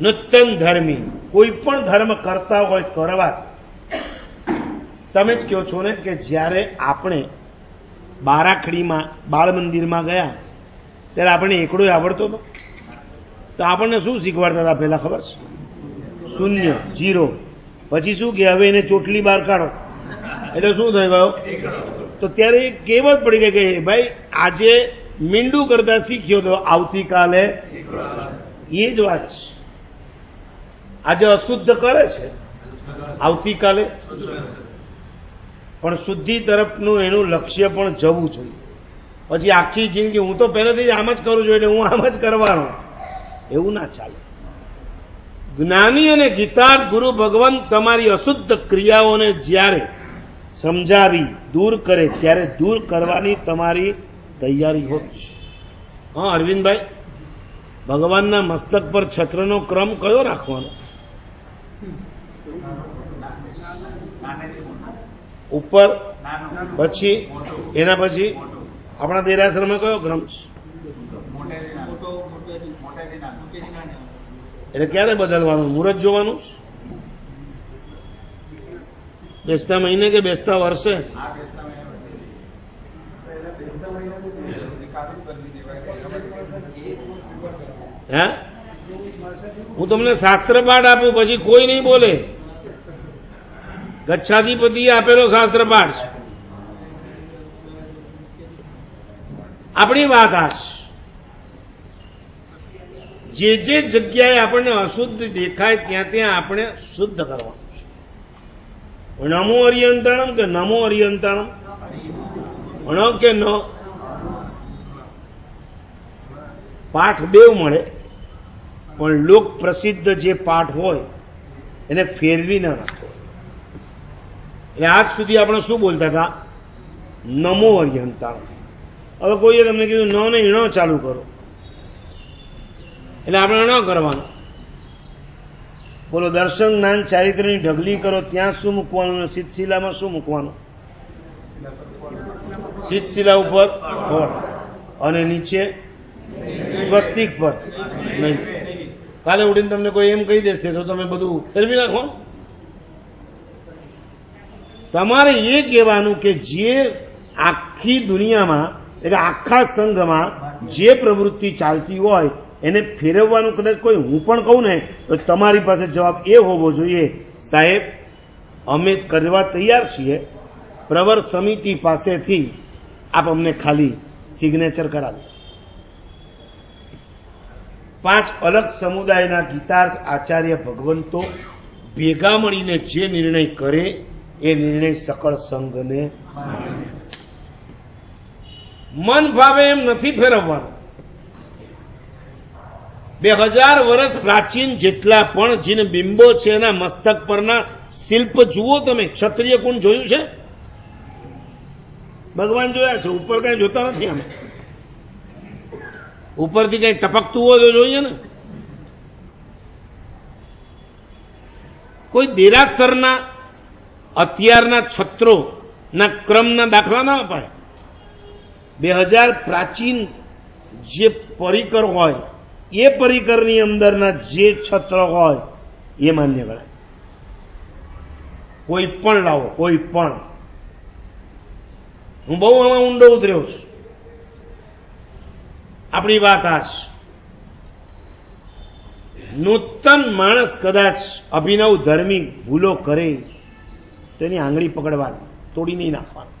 નૂતન ધર્મી. કોઈ પણ ધર્મ કરતા હોય, કરવા. તમે જ કહો છો ને કે જ્યારે આપણે બારાખડીમાં, બાળ મંદિરમાં ગયા, ત્યારે આપણને એકડો આવડતો હતો? તો આપણને શું શીખવાડતા હતા પહેલા ખબર છે? શૂન્ય, જીરો. પછી શું કે હવે એને ચોટલી બહાર કાઢો. એટલે શું થઈ ગયો તો ત્યારે એ કહેવત પડી ગઈ કે ભાઈ, આજે મીંડું કરતા શીખ્યો તો આવતીકાલે. એ જ વાત છે. આજે અશુદ્ધ કરે છે. આવતીકાલે? પણ શુદ્ધિ તરફનું એનું લક્ષ્ય પણ જવું જોઈએ. પછી આખી જિંદગી હું તો પહેલેથી આમ જ કરું છું એટલે હું આમ જ કરવાનો. એવું ના ચાલે. જ્ઞાની અને ગીતાર ગુરુ ભગવાન તમારી અશુદ્ધ ક્રિયાઓને જ્યારે સમજાવી, દૂર કરે, ત્યારે દૂર કરવાની તમારી તૈયારી હોય છે. હા, અરવિંદભાઈ, ભગવાનના મસ્તક પર છત્રનો ક્રમ કયો રાખવાનો? ઉપર પછી એના પછી આપણા દેરાસરમાં કયો ગ્રંથ એટલે ક્યારે બદલવાનું? મુહૂર્ત જોવાનું બેસતા મહિને કે બેસતા વર્ષે. હે? હું તમને શાસ્ત્ર પાઠ આપું, પછી કોઈ નહીં બોલે. ગચ્છાધિપતિએ આપેલો શાસ્ત્ર પાઠ છે. આપણી વાત આ છે. જે જે જગ્યાએ આપણને અશુદ્ધ દેખાય, ત્યાં ત્યાં આપણે શુદ્ધ કરવાનું છે. નમો અરિયંતાણમ કે નમો અરિયંતાણમ? ભણો કે ન? પાઠ બેવ મળે. પણ લોક પ્રસિદ્ધ જે પાઠ હોય એને ફેરવી ન રાખો. એટલે આજ સુધી આપણે શું બોલતા હતા? નમો અરિયંતાણમ હવે કોઈએ તમને કીધું ન ને ઈણો ચાલુ કરો. એટલે આપણે ન કરવાનું. બોલો દર્શન જ્ઞાન ચારિત્રની ઢગલી કરો ત્યાં શું મૂકવાનું શીતશિલામાં શું મૂકવાનું? શીતશિલા ઉપર અને નીચે સ્વસ્તિક પર નહીં. કાલે ઉઠીને તમને કોઈ એમ કહી દેશે, તો તમે બધું ફેરવી નાખો. તમારે એ કહેવાનું કે જે આખી દુનિયામાં, એટલે આખા સંઘમાં જે પ્રવૃત્તિ ચાલતી હોય, એને ફેરવવાનું કદાચ કોઈ, હું પણ કહું ને, તો તમારી પાસે જવાબ એ હોવો જોઈએ. સાહેબ, અમે કરવા તૈયાર છીએ, પ્રવર સમિતિ પાસેથી આપ અમને ખાલી સિગ્નેચર કરાવી. પાંચ અલગ સમુદાયના ગીતાર્થ આચાર્ય ભગવંતો ભેગા મળીને જે નિર્ણય કરે, એ નિર્ણય સકળ સંઘને મન ભાવે એમ નથી ફેરવવાનું. બે હજાર વર્ષ પ્રાચીન જેટલા પણ જીન બિંબો છે એના મસ્તક પરના શિલ્પ જુઓ તમે, ક્ષત્રિય કુંડ જોયું છે? ભગવાન જોયા છે, ઉપર કઈ જોતા નથી અમે. ઉપરથી કંઈ ટપકતું હોય તો જોઈએ ને. કોઈ દેરાસરના અત્યારના છત્રો ના ક્રમના દાખલા ના અપાય બે હજાર પ્રાચીન જે પરિકર હોય, એ પરિકરની અંદરના જે છત્ર હોય, એ માન્ય ગણાય. કોઈ પણ લાવો, કોઈ પણ. હું બહુ આમાં ઊંડો ઉતર્યો છું. આપણી વાત આ નૂતન માણસ કદાચ અભિનવ ધર્મી ભૂલો કરે, તેની આંગળી પકડવાની, તોડી નહીં નાખવાની.